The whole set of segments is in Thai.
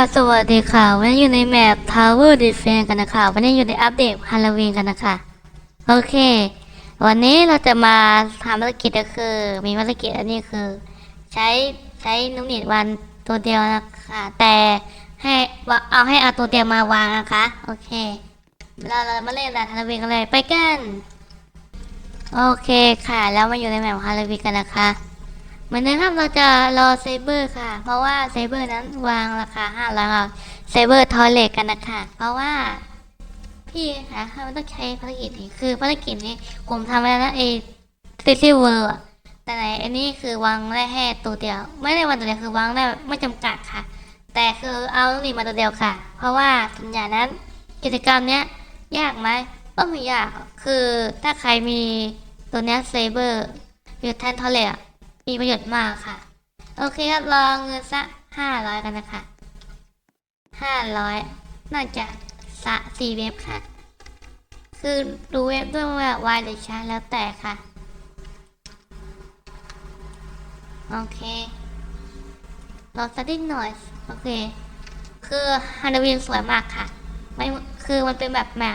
ก็สวัสดีค่ะ วันนี้อยู่ในแมป Tower Defense กันนะคะ วันนี้อยู่ในอัปเดตฮาโลวีนกันนะคะ โอเค วันนี้เราจะมาทำภารกิจก็คือ มีภารกิจอันนี้คือ ใช้ใช้นุ่มนิดวันตัวเดียวนะคะ แต่ให้วาเอาให้เอาตัวเดียวมาวางนะคะ โอเค เราเรามาเล่นด่านฮาโลวีนกันเลยไปกัน โอเคค่ะ แล้วมาอยู่ในแมปฮาโลวีนกันนะคะ เหมือนเดิมครับเราจะรอเซเบอร์ค่ะ เพราะว่าเซเบอร์นั้นวางราคาห้าร้อยค่ะเซเบอร์ทอยเลทกันนะคะ เพราะว่าพี่คะมันต้องใช้ภารกิจนี้คือภารกิจนี้ผมทำไปแล้วนะไอซิตี้เวิร์แต่ไหนอันนี้คือวางได้แค่ตัวเดียว ไม่ได้วันตัวเดียวคือวางได้ไม่จำกัดค่ะ แต่คือเอาลูกนี่มาตัวเดียวค่ะ เพราะว่าส่วนใหญ่นั้นกิจกรรมเนี้ยยากไหมก็ไม่ยากคือถ้าใครมีตัวเนี้ยเซเบอร์อยู่แทนทอเลต มีประโยชน์มากค่ะ โอเคครับรอเงินสักห้าร้อยกันนะคะห้าร้อยน่าจะสะสี่เว็บค่ะ คือดูเว็บด้วยว่าวายหรือช้าแล้วแต่ค่ะ โอเครอสักนิดหน่อย โอเค คือฮาโลวีนสวยมากค่ะไม่คือมันเป็นแบบใหม่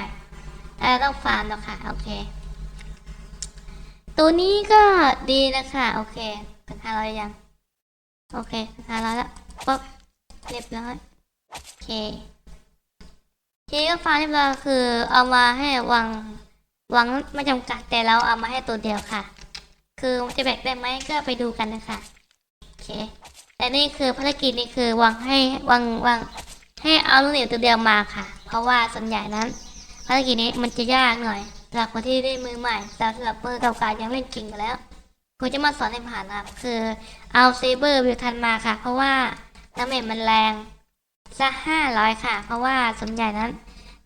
แต่ต้องฟาร์มแล้วค่ะ โอเค ตัวนี้ก็ดีนะคะ โอเคถึงห้าร้อยยัง โอเคถึงห้าร้อยแล้วปุ๊บเรียบร้อยโอเคโอเคก็ฟังเรียบร้อยคือเอามาให้วางวางไม่จำกัดแต่เราเอามาให้ตัวเดียวค่ะ คือจะแบกได้ไหมก็ไปดูกันนะคะโอเคแต่นี่คือภารกิจนี่คือวางให้วางวางให้เอาลูกเหนียวตัวเดียวมาค่ะ เพราะว่าส่วนใหญ่นั้น ภารกิจนี้มันจะยากหน่อย สำหรับคนที่ได้มือใหม่แต่สำหรับมือเก่าๆยังเล่นเก่งอยู่แล้วคุณจะมาสอนให้ผ่านนะครับคือเอาเซเบอร์วิวทันมาค่ะ เพราะว่าดาเมจมันแรงสักห้าร้อยค่ะ เพราะว่าส่วนใหญ่นั้น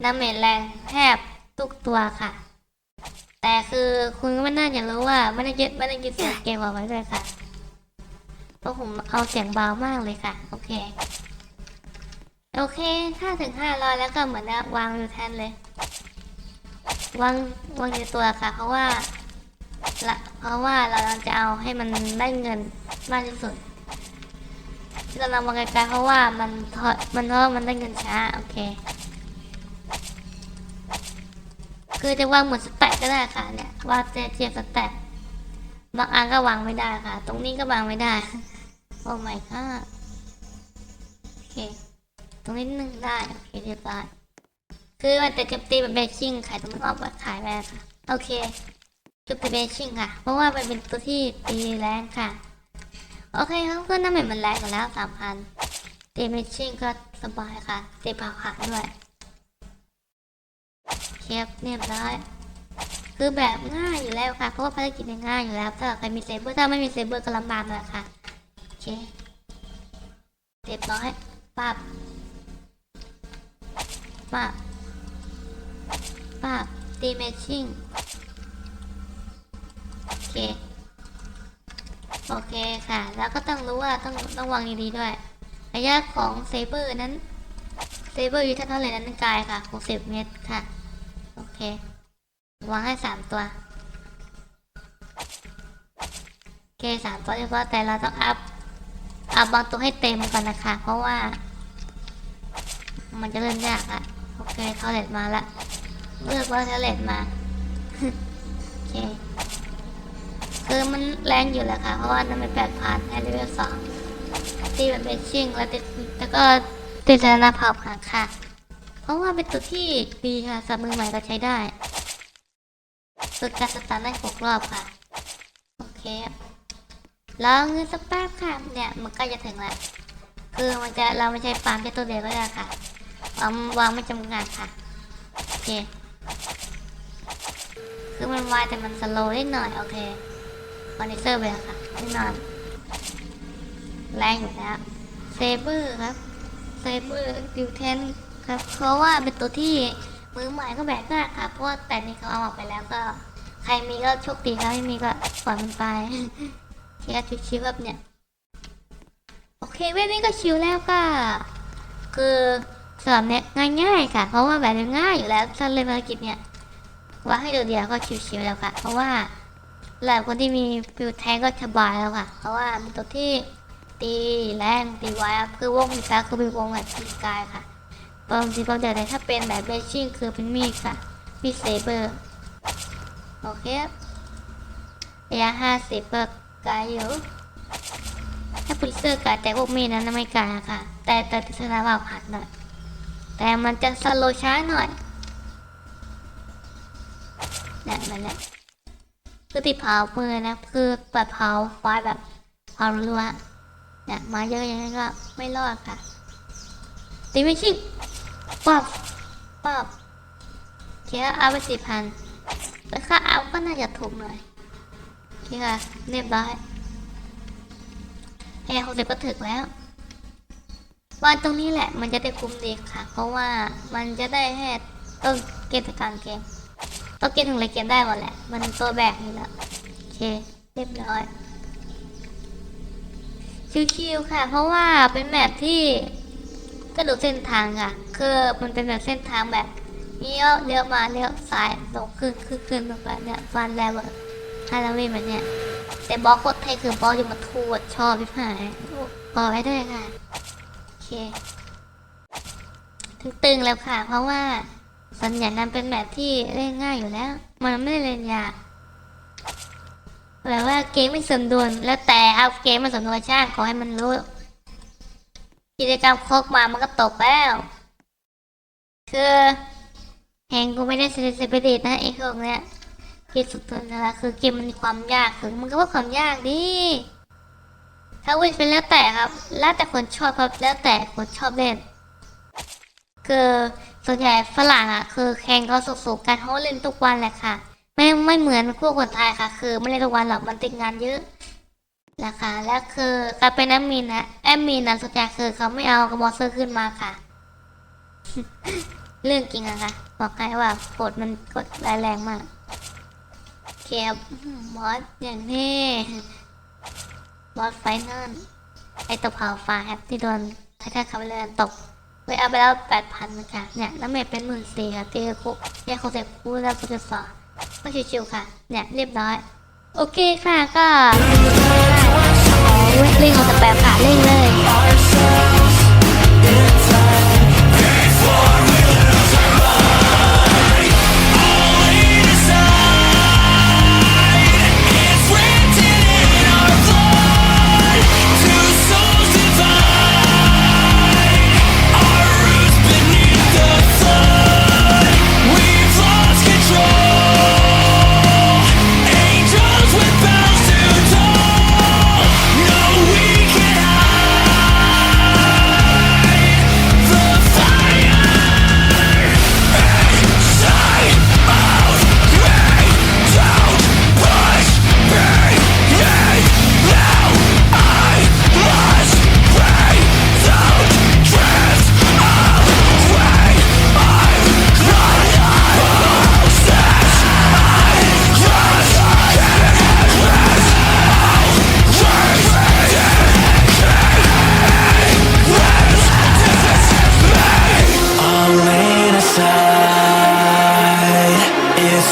ดาเมจแรงแทบทุกตัวค่ะ แต่คือคุณก็ไม่น่าจะรู้ว่าไม่ได้ยึดไม่ได้ยึดเสียงเกมเอาไว้ด้วยค่ะเพราะผมเอาเสียงเบามากเลยค่ะ โอเค โอเคถ้าถึงห้าร้อยแล้วก็เหมือนนะวางอยู่แทนเลย วางวางอยู่ตัวค่ะ เพราะว่าละเพราะว่าเราจะเอาให้มันได้เงินมากที่สุดที่เรานำมาไกลๆเพราะว่ามันทอดมันเพราะว่ามันได้เงินช้าโอเค คือจะวางเหมือนสแต็กก็ได้ค่ะเนี่ยวางเทียบเทียบสแต็กบางอันก็วางไม่ได้ค่ะ ตรงนี้ก็วางไม่ได้ โอ้ my god โอเค ตรงนี้หนึ่งได้ โอเคเรียบร้อย คือมันจะจะตีแบบเบชชิ่งขายตรงนั้นออกมาขายไปค่ะโอเคจุดเบชชิ่งค่ะ เพราะว่ามันเป็นตัวที่ตีแรงค่ะ โอเคครับก็น้ำเหม็นมันแรงกว่าแล้วสามพันตีเบชชิ่งก็สบายค่ะตีเผาขาด้วยเทียบเรียบร้อยคือแบบง่ายอยู่แล้วค่ะ เพราะว่าภารกิจง่ายอยู่แล้วถ้าใครมีเซเบอร์ถ้าไม่มีเซเบอร์ก็ลำบากเลยค่ะโอเคเรียบร้อยปั๊บปั๊บ ปากตีแมชชิ่งโอเค โอเคค่ะ แล้วก็ต้องรู้ว่าต้องต้องวางดีๆด้วย ระยะของเซเบอร์นั้น เซเบอร์อยู่เท่าไหร่นั้นกายค่ะ 60 เมตรค่ะ โอเค วางให้สามตัว โอเคสามตัวเรียบร้อยแต่เราต้องอัพ อัพบางตัวให้เต็มก่อนนะคะ เพราะว่า มันจะเริ่มยากอะโอเคเขาเล็ดมาละ เลือกว่าเทเลตมาโอเคคือมันแรงอยู่แล้วค่ะ เพราะว่านั่นเป็นแปดพันให้เลเวลสองตีแบบเบชชิ่งแล้วติดแล้วก็ติดนาเผาผ่านค่ะ เพราะว่าเป็นตัวที่ดีค่ะสำหรับมือใหม่ก็ใช้ได้สุดการสตาร์ทได้หกรอบค่ะ โอเคแล้วเงินสักแป๊บค่ะ เนี่ยมันก็จะถึงแล้วคือมันจะเราไม่ใช่ฟาร์มแค่ตัวเดียวก็ได้ค่ะวางวางไม่จำกัดค่ะ โอเค คือมันไวแต่มันสโลว์นิดหน่อย โอเคคอนดิเซอร์ไปแล้วค่ะแน่นอนแรงอยู่แล้วเซเบอร์ครับเซเบอร์ดิวเทนครับเพราะว่าเป็นตัวที่มือใหม่ก็แบกได้ค่ะเพราะว่าแต่นี่เขาเอาออกไปแล้วก็ ใครมีก็โชคดีครับไม่มีก็ปล่อยมันไปเชียร์ชิวๆแบบเนี่ยโอเคเว็บนี้ก็ชิวแล้วก็ คือสำหรับเนี้ยง่ายๆค่ะ เพราะว่าแบบง่ายอยู่แล้วถ้าเล่นภารกิจเนี่ย ว่าให้เดียวๆก็ชิวๆแล้วค่ะ เพราะว่าหลายคนที่มีฟิวแทงก็สบายแล้วค่ะ เพราะว่าเป็นตัวที่ตีแรงตีไว้คือวงมีซ้าคือเป็นวงแบบตีกายค่ะบางทีบางแต่ถ้าเป็นแบบเบชชิ่งคือเป็นมีดค่ะมีเซเบอร์โอเคครับระยะห้าสิบเปิดกายอยู่ถ้าพุลิเซอร์กายแต่พวกมีดนั้นไม่กายค่ะ แต่แต่ติสนามว่าผัดหน่อยแต่มันจะสโลช้าหน่อย เนี่ยมันเนี่ยคือติดเผามือนะ คือแบบเผาไฟแบบเผารัวเนี่ยมาเยอะอย่างนั้นก็ไม่รอดค่ะตีไม่ชิงป๊อบปอบเคียเอาไปสี่พันแต่ค่าเอาก็น่าจะถูกหน่อยเคค่ะเรียบร้อยแอร์หกสิบก็ถึงแล้ววันตรงนี้แหละมันจะได้คุ้มดีค่ะ เพราะว่ามันจะได้แค่ต้นเกมกางเกม ต้นเกมถึงเลยเกมได้หมดแหละ มันตัวแบกนี่แหละโอเค เรียบร้อย ชิวๆค่ะ เพราะว่าเป็นแมปที่ก็ดูเส้นทางค่ะ คือมันเป็นแบบเส้นทางแบบเลี้ยวเลี้ยวมาเลี้ยวซ้ายลงขึ้นขึ้นขึ้นลงไปเนี่ยฟันแลเวอร์ฮาราวีแบบเนี้ยแต่บล็อกโคตรเท่คือบล็อกอยู่มาทูดชอบพี่ผายบอกไว้ด้วยค่ะ โอเคตึงๆแล้วค่ะ เพราะว่า สัญญานั้นเป็นแบบที่เล่นง่ายอยู่แล้ว มันไม่ได้เล่นยากแบบว่าเกมไม่สมดุลแล้วแต่เอาเกมมันสมดุลช่างขอให้มันรู้ กิจกรรมครกมามันก็ตกแล้ว คือแหงกูไม่ได้เซนซิบิลิตนะไอ้พวกเนี้ยที่สุดตัวนั่นแหละคือเกมมันมีความยากคือมันก็ว่าความยากดิถ้าวิ่งเป็นแล้วแต่ครับ แล้วแต่คนชอบครับแล้วแต่คนชอบเล่นคือ ส่วนใหญ่ฝรั่งอะคือแข่งเขาสุกๆกันเขาเล่นทุกวันแหละค่ะ ไม่ไม่เหมือนพวกคนไทยค่ะ คือไม่เล่นทุกวันหรอกมันติดงานเยอะนะคะแล้วคือการเป็นแอดมินนะแอดมินนะส่วนใหญ่คือเขาไม่เอากระบอกเซอร์ขึ้นมาค่ะ เรื่องจริงอะค่ะบอกให้ว่ากดมันกดแรงมากโอเคครับมอสอย่างนี้บอสไฟนั่นไอตัวเผาฟ้าครับที่โดนไททันคาร์เบลนตก ไปเอาไปแล้วแปดพันค่ะเนี่ยน้ำเมทเป็นหมื่นสี่ค่ะตีคุกแยกโคเซคูแล้วโปรเจสองก็ชิวๆค่ะ เนี่ยเรียบร้อย โอเคค่ะก็เล่นของสแปมค่ะเล่นเลย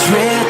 drift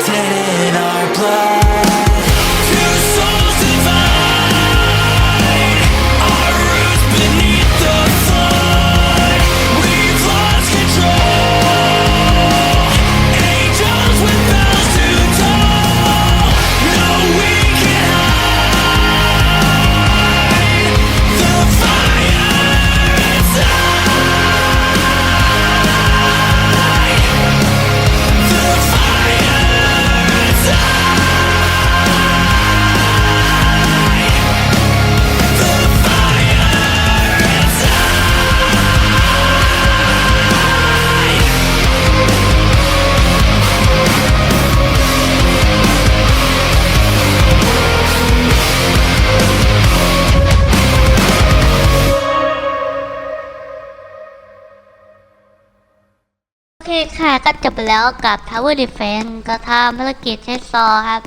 คค่ะก็จบไปแล้วกับ Tower Defense ก็ทำภารกิจใช้ซอครับ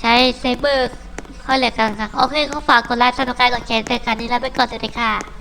ใช้ไซเบอร์เข้าเหล็กกันค่ะโอเคก็ฝากกดไลค์ซับสไครต์กดแชร์ด้วยกันนี้แล้วไปก่อนสวัสดีค่ะ